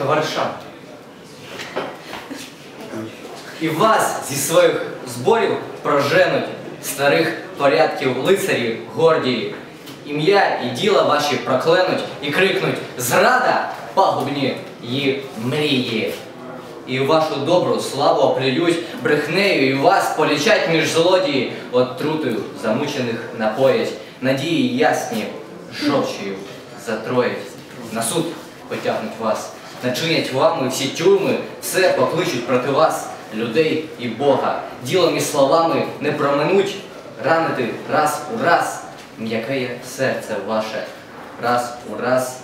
товаришам. І вас зі своїх зборів проженуть старих порядків лицарів гордії. Ім'я і діла ваші прокленуть і крикнуть Зрада пагубні її мрії. І вашу добру славу оплюють брехнею, і вас полічать між злодії, отрутою замучених напоять, надії ясні жовчою затроять. На суд потягнуть вас, начинять вами всі тюрми, все покличуть проти вас, людей і Бога. Ділом і словами не проминуть, ранити раз у раз, м'якеє серце ваше, раз у раз.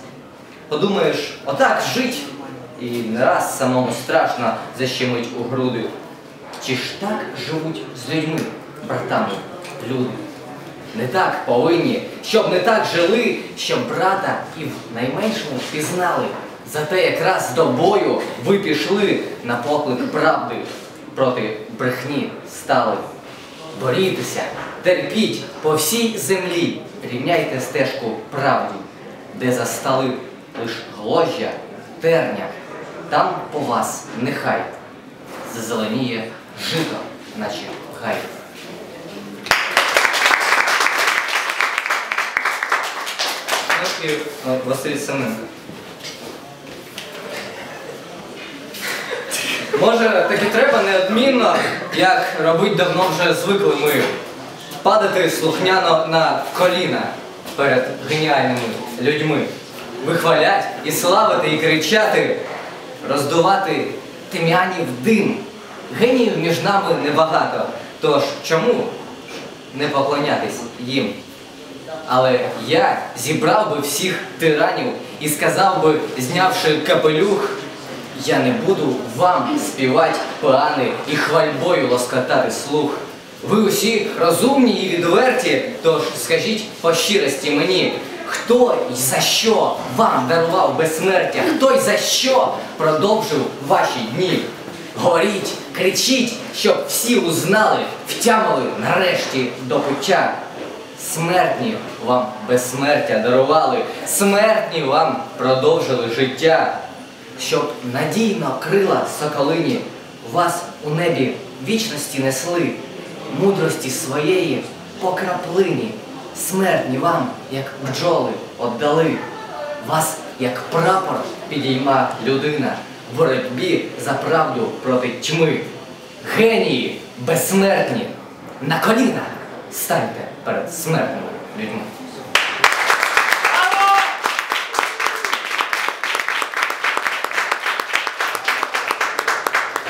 Подумаєш, отак жить, і не раз самому страшно защемить у груди. Чи ж так живуть з людьми, братами, люди? Не так повинні, щоб не так жили, щоб брата і в найменшому пізнали. Зате якраз до бою ви пішли на поклик правди, проти брехні стали. Борітеся, терпіть по всій землі, рівняйте стежку правді, де застали лиш гложжя, терня, там по вас нехай зазеленіє жито, наче е, Василь Семенко. Може, так і треба неодмінно, як робить давно вже звикли ми, падати слухняно на коліна перед геніальними людьми, вихвалять і славити, і кричати, роздувати тим'янів дим. Геніїв між нами небагато, тож чому не поклонятись їм? Але я зібрав би всіх тиранів і сказав би, знявши капелюх, я не буду вам співати поани і хвальбою лоскотати слух. Ви усі розумні і відверті, тож скажіть по щирості мені, хто й за що вам дарував безсмертя, хто й за що продовжив ваші дні? Говоріть, кричіть, щоб всі узнали, втямили нарешті до пуття. Смертні вам безсмертя дарували, смертні вам продовжили життя, щоб надійно крила соколині вас у небі вічності несли, мудрості своєї по краплині, смертні вам, як бджоли, отдали, вас, як прапор, підійма людина в боротьбі за правду проти тьми. Генії безсмертні, на коліна станьте перед смертними людьми.